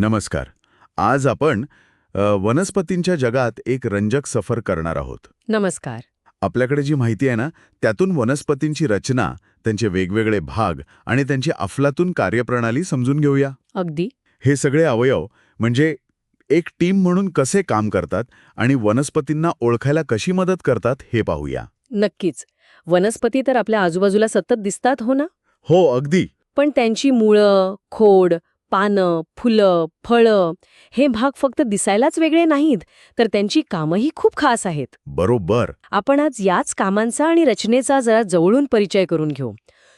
नमस्कार. आज आपण अ, वनस्पतींच्या जगात एक रंजक सफर करणार आहोत. नमस्कार. आपल्याकडे जी माहिती आहे ना त्यातून वनस्पतींची रचना त्यांचे वेगवेगळे भाग आणि त्यांची अफलातून कार्यप्रणाली समजून घेऊया. अगदी. हे सगळे अवयव म्हणजे एक टीम म्हणून कसे काम करतात आणि वनस्पतींना ओळखायला कशी मदत करतात हे पाहूया. नक्कीच. वनस्पती तर आपल्या आजूबाजूला सतत दिसतात हो ना? हो अगदी. पण त्यांची मुळं खोड पानं फुलं फळं हे भाग फक्त दिसायलाच वेगळे नाहीत तर त्यांची कामही खूप खास आहेत. बरोबर. आपण आज याच कामांचा आणि रचनेचा जरा जवळून परिचय करून घेऊ.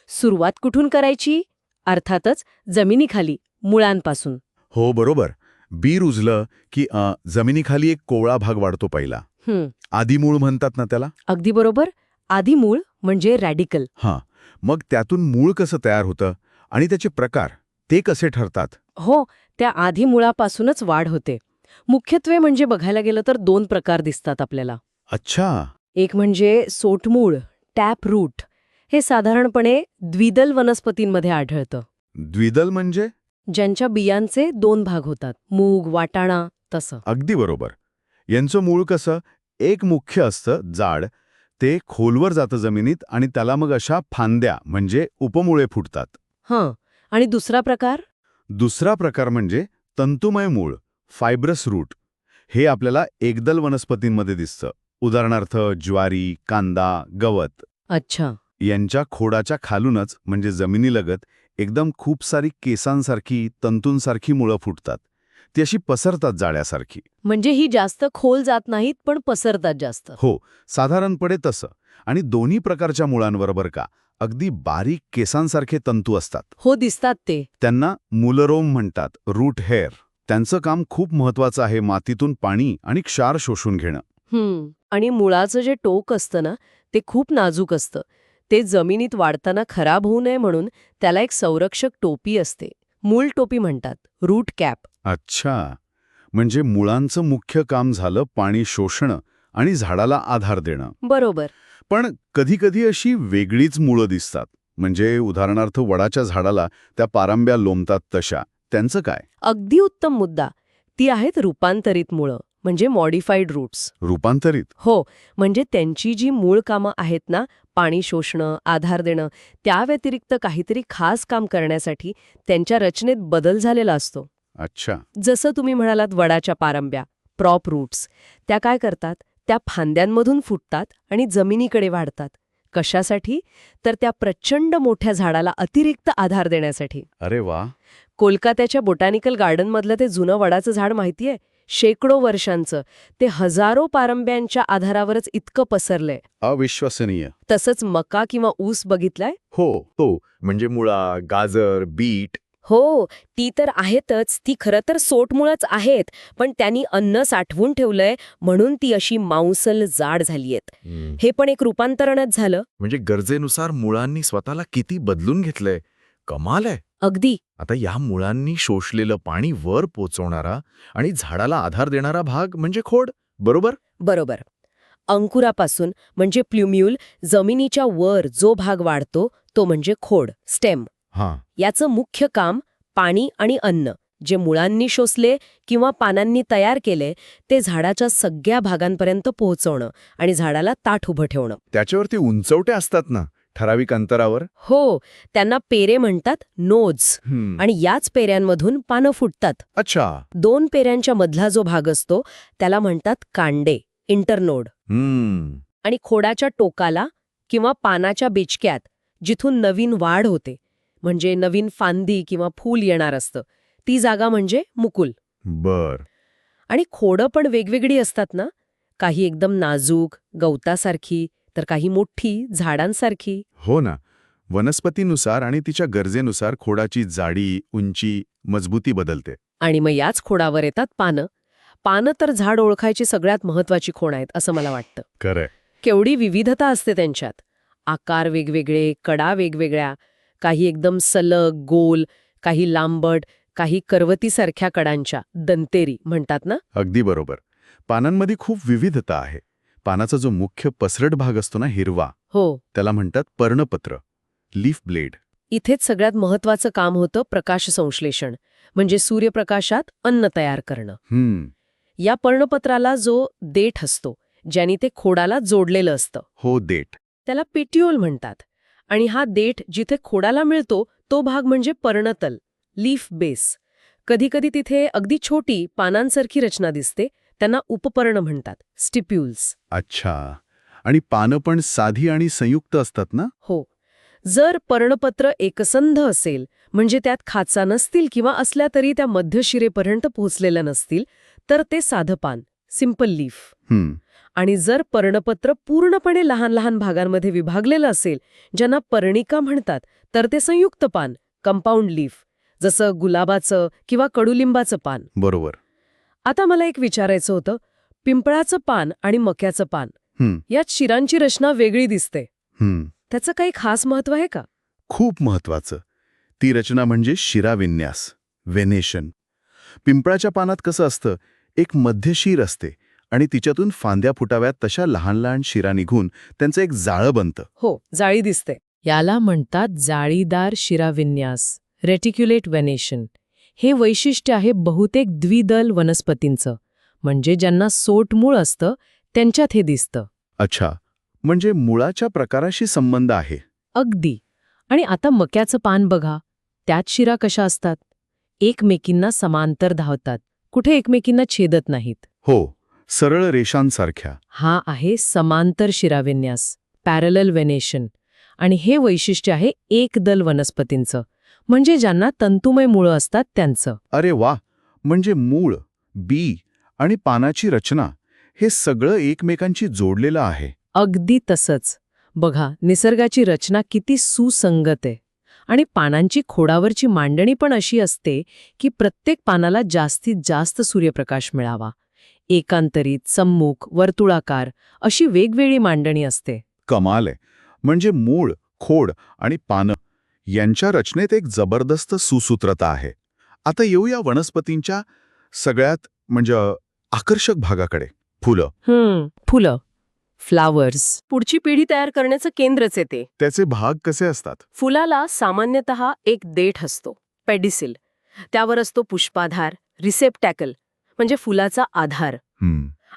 सुरुवात कुठून करायची? अर्थातच जमिनीखाली मुळांपासून. हो बरोबर. बी रुजलं की अ, जमिनीखाली एक कोवळा भाग वाढतो पहिला. हं, आदिमूळ म्हणतात ना त्याला? अगदी बरोबर. आधी मूळ म्हणजे रॅडिकल. हां. मग त्यातून मूळ कसं तयार होतं? आणि त्याचे प्रकार? ते कसे ठरतात? हो त्या आधी मुळापासूनच वाढ होते. मुख्यत्वे म्हणजे बघायला गेलं तर दोन प्रकार दिसतात आपल्याला. अच्छा. एक म्हणजे सोटमूळ टॅप रूट हे साधारणपणे द्विदल वनस्पतींमध्ये आढळतं. द्विदल म्हणजे? ज्यांच्या बियांचे दोन भाग होतात मूग वाटाणा तसं. अगदी बरोबर. यांचं मूळ कसं? एक मुख्य असतं जाड. ते खोलवर जातं जमिनीत आणि त्याला मग अशा फांद्या म्हणजे उपमुळे फुटतात. हं. आणि दुसरा प्रकार? दुसरा प्रकार म्हणजे तंतुमय मूळ फायब्रस रूट हे आपल्याला एकदल वनस्पतींमध्ये दिसतं. उदाहरणार्थ ज्वारी कांदा गवत. अच्छा. यांच्या खोडाच्या खालूनच म्हणजे जमिनीलगत एकदम खूप सारी केसांसारखी तंतूंसारखी मुळं फुटतात. ती अशी पसरतात जाळ्यासारखी. म्हणजे ही जास्त खोल जात नाहीत पण पसरतात जास्त. हो साधारणपणे तसं. आणि दोन्ही प्रकारच्या मुळांबरोबर का? अगदी बारीक केसांसारखे तंतू असतात. हो दिसतात ते. त्यांना मुलरोम म्हणतात रूट हेअर. त्यांचं काम खूप महत्वाचं आहे मातीतून पाणी आणि क्षार शोषून घेणं. हम्म आणि मुळाचं जे टोक असतं ना ते खूप नाजूक असतं. ते जमिनीत वाढताना खराब होऊ नये म्हणून त्याला एक संरक्षक टोपी असते. मूळ टोपी म्हणतात रूट कॅप. अच्छा. म्हणजे मुळांचं मुख्य काम झालं पाणी शोषणं आणि झाडाला आधार देणं. बरोबर. पण कधीकधी अशी वेगळीच मुळं दिसतात. म्हणजे उदाहरणार्थ वडाच्या झाडाला त्या पारंब्या लोंबतात तशा. त्यांचं काय? अगदी उत्तम मुद्दा. ती आहेत रूपांतरित मुळं म्हणजे मॉडिफाईड रूट्स. रूपांतरित? हो म्हणजे त्यांची जी मूळ कामं आहेत ना पाणी शोषणं आधार देणं त्या व्यतिरिक्त काहीतरी खास काम करण्यासाठी त्यांच्या रचनेत बदल झालेला असतो. अच्छा. जसं तुम्ही म्हणालात वडाच्या पारंब्या प्रॉप रूट्स. त्या काय करतात? त्या फांद्यांमधून फुटतात आणि जमिनीकडे वाढतात. कशासाठी? तर त्या प्रचंड मोठ्या झाडाला अतिरिक्त आधार देण्यासाठी. अरे वा. कोलकात्याच्या बोटॅनिकल गार्डनमधलं ते जुनं वडाचं झाड माहितीये? शेकडो वर्षांचं. ते हजारो पारंब्यांच्या आधारावरच इतकं पसरलंय. अविश्वसनीय. तसंच मका किंवा ऊस बघितलाय? हो तो. म्हणजे मुळा गाजर बीट हो ती तर आहेतच. ती खरं तर सोटमुळच आहेत. पण त्यांनी अन्न साठवून ठेवलंय म्हणून ती अशी मांसल जाड झालीयत. हे पण एक रूपांतरणच झालं. म्हणजे गरजेनुसार मुळांनी स्वतःला किती बदलून घेतलंय? कमाल आहे. अगदी. आता या मुळांनी शोषलेलं पाणी वर पोचवणारा आणि झाडाला आधार देणारा भाग म्हणजे खोड बरोबर? बरोबर. अंकुरापासून म्हणजे प्ल्युम्यूल जमिनीच्या वर जो भाग वाढतो तो म्हणजे खोड स्टेम. याचं मुख्य काम पाणी आणि अन्न जे मुळांनी शोषले किंवा पानांनी तयार केले ते झाडाच्या सगळ्या भागांपर्यंत पोहोचवणं आणि झाडाला ताठ उभं ठेवणं. त्याच्यावरती उंचवटे असतात ना ठराविक अंतरावर? हो त्यांना पेरे म्हणतात नोज. आणि याच पेऱ्यांमधून पानं फुटतात. अच्छा. दोन पेऱ्यांच्या मधला जो भाग असतो त्याला म्हणतात कांडे इंटरनोड. आणि खोडाच्या टोकाला किंवा पानाच्या बिचक्यात जिथून नवीन वाढ होते. म्हणजे नवीन फांदी किंवा फूल येणार असतं. ती जागा म्हणजे मुकुल. बर. आणि खोडं पण वेगवेगळी असतात ना? काही एकदम नाजूक गवतासारखी तर काही मोठी झाडांसारखी. हो ना. वनस्पतीनुसार आणि तिच्या गरजेनुसार खोडाची जाडी उंची मजबूती बदलते. आणि मग याच खोडावर येतात पानं. पानं तर झाड ओळखायची सगळ्यात महत्वाची खोड आहेत असं मला वाटतं. खरंय. केवढी विविधता असते त्यांच्यात. आकार वेगवेगळे कडा वेगवेगळ्या काही एकदम सलग गोल काही लांबट काही करवतीसारख्या कडांच्या दंतेरी म्हणतात ना? अगदी बरोबर. पानांमध्ये खूप विविधता आहे. पानाचा जो मुख्य पसरट भाग असतो ना हिरवा हो. त्याला म्हणतात पर्णपत्र लीफ ब्लेड. इथेच सगळ्यात महत्वाचं काम होतं प्रकाश संश्लेषण म्हणजे सूर्यप्रकाशात अन्न तयार करणं. हम्म. या पर्णपत्राला जो देठ असतो ज्याने ते खोडाला जोडलेलं असतं. हो देठ. त्याला पेटिओल म्हणतात. आणि हा देठ जिथे खोडाला मिळतो तो भाग म्हणजे पर्णतल लीफ बेस. कधीकधी तिथे अगदी छोटी पानांसारखी रचना दिसते त्यांना उपपर्ण म्हणतात स्टिप्युल्स. अच्छा. आणि पानं पण साधी आणि संयुक्त असतात ना? हो. जर पर्णपत्र एकसंध असेल म्हणजे त्यात खाचा नसतील किंवा असल्या तरी त्या मध्यशिरेपर्यंत पोहोचलेल्या नसतील तर ते साधं पान सिंपल लीफ. आणि जर पर्णपत्र पूर्णपणे लहान लहान भागांमध्ये विभागलेलं असेल ज्यांना पर्णिका म्हणतात तर ते संयुक्त पान कंपाऊंड लीफ जसं गुलाबाचं किंवा कडुलिंबाचं पान. बरोबर. आता मला एक विचारायचं होतं पिंपळाचं पान आणि मक्याचं पान यात शिरांची रचना वेगळी दिसते. त्याचं काही खास महत्त्व आहे का? खूप महत्वाचं. ती रचना म्हणजे शिराविन्यास वेनेशन. पिंपळाच्या पानात कसं असतं एक मध्यशीर असते आणि तिच्यातून फांद्या फुटाव्यात तशा लहान लहान शिरा निघून त्यांचं एक जाळं बनतं. हो जाळी दिसते. याला म्हणतात जाळीदार शिराविन्यास रेटिक्युलेट वेनेशन हे वैशिष्ट्य आहे बहुतेक द्विदल वनस्पतींचं. म्हणजे ज्यांना सोटमूळ असतं त्यांच्यात हे दिसतं. अच्छा म्हणजे मुळाच्या प्रकाराशी संबंध आहे. अगदी. आणि आता मक्याचं पान बघा. त्यात शिरा कशा असतात? एकमेकींना समांतर धावतात. कुठे एकमेकींना छेदत नाहीत. हो. सरळ रेषांसारख्या. हा आहे समांतर शिराविन्यास पॅरलल वेनेशन आणि हे वैशिष्ट्य आहे एकदल वनस्पतींचं म्हणजे ज्यांना तंतुमय मुळं असतात त्यांचं. अरे वा! म्हणजे मूळ बी आणि पानाची रचना हे सगळं एकमेकांशी जोडलेलं आहे. अगदी तसंच. बघा निसर्गाची रचना किती सुसंगत आहे. आणि पानांची खोडावरची मांडणी पण अशी असते की प्रत्येक पानाला जास्तीत जास्त सूर्यप्रकाश मिळावा. एकांतरित सम्मुख वर्तुळाकार अशी वेगवेगळी मांडणी असते. कमाल आहे. म्हणजे मूळ खोड आणि पानं यांच्या रचनेत एक जबरदस्त सुसूत्रता आहे. आता येऊया वनस्पतींच्या सगळ्यात म्हणजे आकर्षक भागाकडे. फुलं. हम्म फुलं. फ्लावर्स. पुढची पिढी तयार करण्याचं केंद्रच येते त्याचे भाग कसे असतात? फुलाला सामान्यतः एक देठ असतो पेडिसिल. त्यावर असतो पुष्पाधार रिसेप्टॅकल. म्हणजे फुलाचा आधार.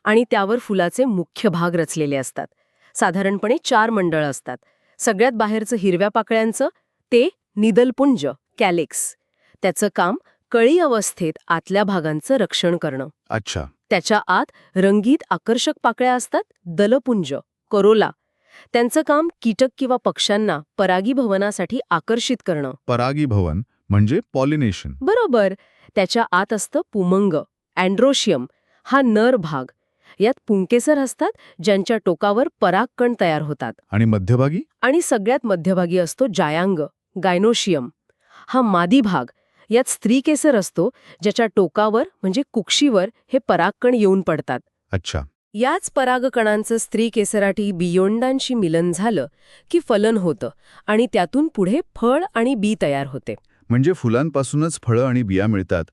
आणि त्यावर फुलाचे मुख्य भाग रचलेले असतात. साधारणपणे चार मंडळ असतात. सगळ्यात बाहेरचं हिरव्या पाकळ्यांचं ते निदलपुंज कॅलेक्स. त्याचं काम कळी अवस्थेत आतल्या भागांचं रक्षण करणं. अच्छा. त्याच्या आत रंगीत आकर्षक पाकळ्या असतात दलपुंज करोला. त्यांचं काम कीटक किंवा पक्ष्यांना परागीभवनासाठी आकर्षित करणं. परागीभवन म्हणजे पॉलिनेशन. बरोबर. त्याच्या आत असतं पुमंग. अँड्रोशियम हा नर भाग. यात पुंकेसर असतात ज्यांच्या टोकावर परागकण तयार होतात. आणि मध्यभागी? आणि सगळ्यात मध्यभागी असतो जायांग गायनोशियम. हा मादी भाग यात स्त्रीकेसर असतो ज्याच्या टोकावर म्हणजे कुक्षीवर हे परागकण येऊन पडतात. अच्छा. याच परागकणांचं स्त्री केसराठी बियोंडांशी मिलन झालं की फलन होतं आणि त्यातून पुढे फळ आणि बी तयार होते. म्हणजे फुलांपासूनच फळं आणि बिया मिळतात.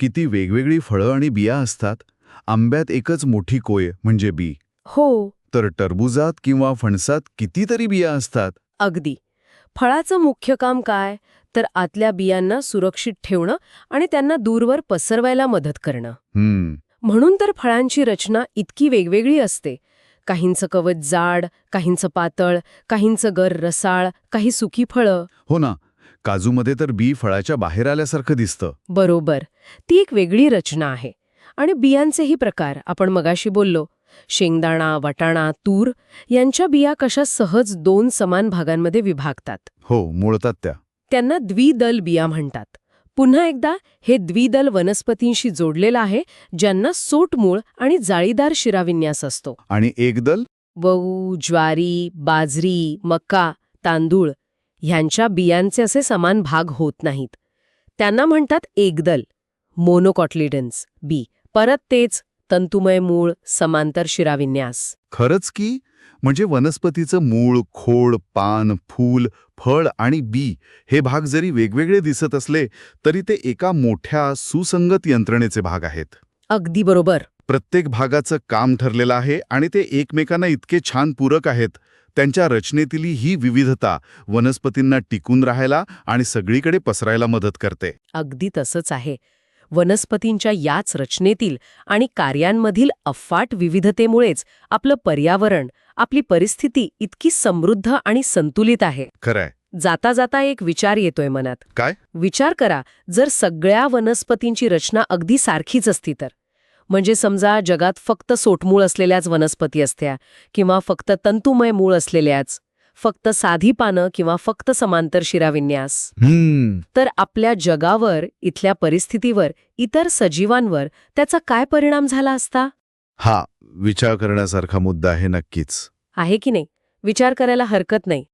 किती वेगवेगळी फळं आणि बिया असतात. आंब्यात एकच मोठी कोय म्हणजे बी. हो. तर टरबुजात किंवा फणसात कितीतरी बिया असतात? अगदी. फळाचं मुख्य काम काय? तर आतल्या बियांना सुरक्षित ठेवणं आणि त्यांना दूरवर पसरवायला मदत करणं. हम्म. म्हणून तर फळांची रचना इतकी वेगवेगळी असते. काहींचं कवच जाड काहींचं पातळ काहींचं गर रसाळ काही सुकी फळं. हो ना. काजूमध्ये तर बी फळाच्या बाहेर आल्यासारखं दिसतं. बरोबर. ती एक वेगळी रचना आहे. आणि बियांचेही प्रकार आपण मगाशी बोललो. शेंगदाणा वाटाणा तूर यांच्या बिया कशा सहज दोन समान भागांमध्ये विभागतात? हो मुळतात त्या. त्यांना द्विदल बिया म्हणतात. पुन्हा एकदा हे द्विदल वनस्पतींशी जोडलेलं आहे ज्यांना सोटमूळ आणि जाळीदार शिराविन्यास असतो. आणि एकदल गहू ज्वारी बाजरी मका तांदूळ ह्यांच्या बियांचे असे समान भाग होत नाहीत. त्यांना म्हणतात एकदल मोनोकॉटलिडन्स बी परत तेच तंतुमय मूळ समांतर शिराविन्यास. खरंच की? म्हणजे वनस्पतीचं मूळ खोड पान फूल फळ आणि बी हे भाग जरी वेगवेगळे दिसत असले तरी ते एका मोठ्या सुसंगत यंत्रणेचे भाग आहेत. अगदी बरोबर. प्रत्येक भागाचं काम ठरलेलं आहे आणि ते एकमेकांना इतके छान पूरक आहेत. त्यांच्या रचनेतील ही विविधता वनस्पतींना टिकून राहायला आणि सगळीकडे पसरायला मदत करते. अगदी तसंच आहे. वनस्पतींच्या याच रचनेतील आणि कार्यांमधील अफाट विविधतेमुळेच आपलं पर्यावरण आपली परिस्थिती इतकी समृद्ध आणि संतुलित आहे. खरंय. जाता जाता एक विचार येतोय मनात. काय? विचार करा जर सगळ्या वनस्पतींची रचना अगदी सारखीच असती तर. म्हणजे समजा जगात फक्त सोटमूळ असलेल्याच वनस्पती असत्या किंवा फक्त तंतुमय मूळ असलेल्याच फक्त साधी पानं किंवा फक्त समांतर शिराविन्यास. तर आपल्या जगावर इथल्या परिस्थितीवर इतर सजीवांवर त्याचा काय परिणाम झाला असता? हा विचार करण्यासारखा मुद्दा आहे नक्कीच. आहे की नाही? विचार करायला हरकत नाही.